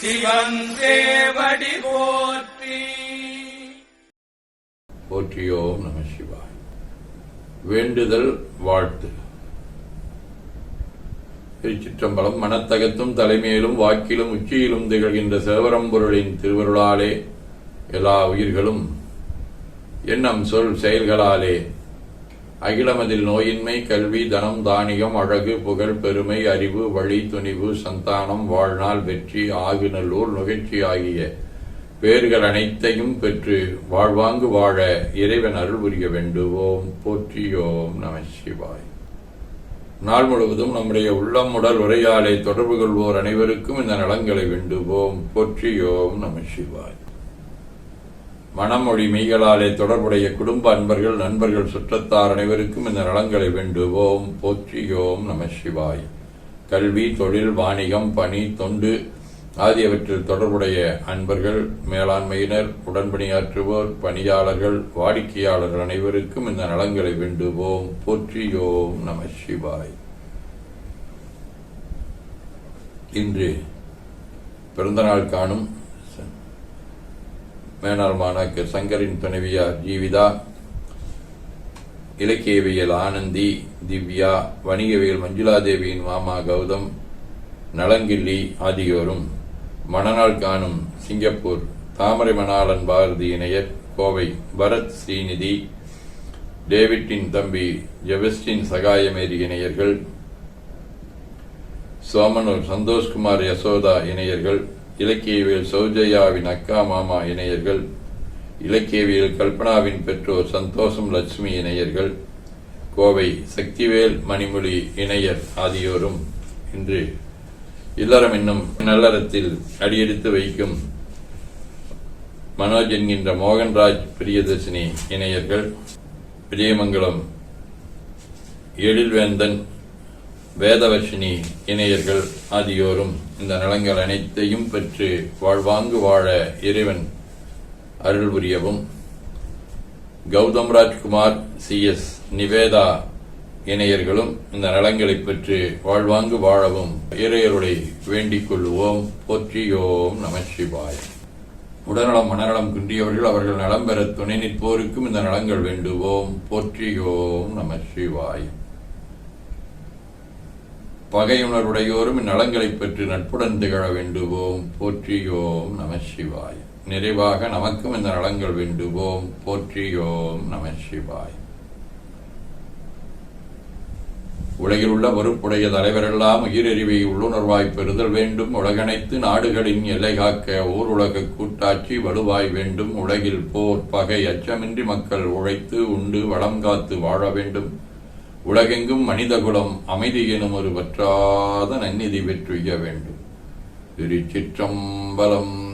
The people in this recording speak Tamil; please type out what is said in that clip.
சிவன் தேவடி போற்றி. போற்றியோம் நம சிவாய். வேண்டுதல் வாழ்த்து. திருச்சிற்றம்பலம் மனத்தகத்தும் தலைமையிலும் வாக்கிலும் உச்சியிலும் திகழ்கின்ற சிவபரம்பொருளின் திருவருளாலே எல்லா உயிர்களும் எண்ணம் சொல் செயல்களாலே அகிலமதில் நோயின்மை கல்வி தனம் தானியம் அழகு புகழ் பெருமை அறிவு வழி துணிவு சந்தானம் வாழ்நாள் வெற்றி ஆகுநல்லூர் நுகழ்ச்சி ஆகிய பேர்கள் அனைத்தையும் பெற்று வாழ்வாங்கு வாழ இறைவன் அருள் புரிய வேண்டுவோம். போற்றியோம் நம சிவாய். நாள் முழுவதும் நம்முடைய உள்ளம் உடல் உரையாலை தொடர்பு கொள்வோர் அனைவருக்கும் இந்த நலங்களை வேண்டுவோம். போற்றியோம் நம சிவாய். மனமொழி மெய்களாலே தொடர்புடைய குடும்ப அன்பர்கள் நண்பர்கள் சுற்றத்தார் அனைவருக்கும் இந்த நலங்களை வேண்டுவோம். போற்றியோம் நம சிவாய். கல்வி தொழில் வாணிகம் பணி தொண்டு ஆகியவற்றில் தொடர்புடைய அன்பர்கள் மேலாண்மையினர் உடன்பணியாற்றுவோர் பணியாளர்கள் வாடிக்கையாளர்கள் அனைவருக்கும் இந்த நலங்களை வேண்டுவோம். போற்றியோம் நம சிவாய். இன்று பிறந்தநாள் காணும் மேனாள் சங்கரின் துணைவியார் ஜீவிதா இலக்கியவியல் ஆனந்தி திவ்யா வணிகவியல் மஞ்சுளாதேவியின் மாமா கௌதம் நலங்கிள்ளி ஆகியோரும் மணநாள் காணும் சிங்கப்பூர் தாமரை மணாளன் பாரதி இணையர் கோவை பரத் ஸ்ரீநிதி டேவிட்டின் தம்பி ஜெபஸ்டின் சகாயமேரி இணையர்கள் சோமனூர் சந்தோஷ்குமார் யசோதா இணையர்கள் இலக்கியவியல் சௌஜயாவின் அக்கா மாமா இணையர்கள் இலக்கியவியல் கல்பனாவின் பெற்றோர் சந்தோஷம் லட்சுமி இணையர்கள் கோவை சக்திவேல் மணிமொழி இணையர் ஆகியோரும் இன்று இல்லறம் என்னும் நல்லறத்தில் அடியெடுத்து வைக்கும் மனோஜ் என்கின்ற மோகன்ராஜ் பிரியதர்ஷினி இணையர்கள் விஜயமங்கலம் எழில்வேந்தன் வேதவர்ஷினி இணையர்கள் ஆகியோரும் இந்த நலங்கள் அனைத்தையும் பெற்று வாழ்வாங்கு வாழ இறைவன் அருள் புரியவும் கௌதம் ராஜ்குமார் சி. எஸ். நிவேதா இணையர்களும் இந்த நலங்களை பெற்று வாழ்வாங்கு வாழவும் இறையருளை வேண்டிக் கொள்வோம் போற்றியோம் நமச்சிவாய். சிவாய் உடல்நலம் மனநலம் குன்றியவர்கள் அவர்கள் நலம் பெற துணை நிற்போருக்கும் இந்த நலங்கள் வேண்டுவோம். போற்றியோம் நம சிவாய் பகையுணர்வுடையோரும் நலங்களை பெற்று நட்புடன் திகழ வேண்டுவோம். போற்றியோம் நம சிவாய். நிறைவாக நமக்கும் இந்த நலங்கள் வேண்டுவோம். போற்றியோம் நம சிவாய். உலகில் உள்ள பொறுப்புடைய தலைவரெல்லாம் உயிரறிவை உள்ளுணர்வாய் பெறுதல் வேண்டும். உலகனைத்து நாடுகளின் எல்லை காக்க ஓர் உலக கூட்டாட்சி வலுவாய் வேண்டும். உலகில் போர் பகை அச்சமின்றி மக்கள் உழைத்து உண்டு வளம் காத்து வாழ வேண்டும். உலகெங்கும் மனிதகுலம் அமைதி எனும் ஒரு வற்றாத நன்னிதி பெற்றுய வேண்டும். திருச்சிற்றம்பலம்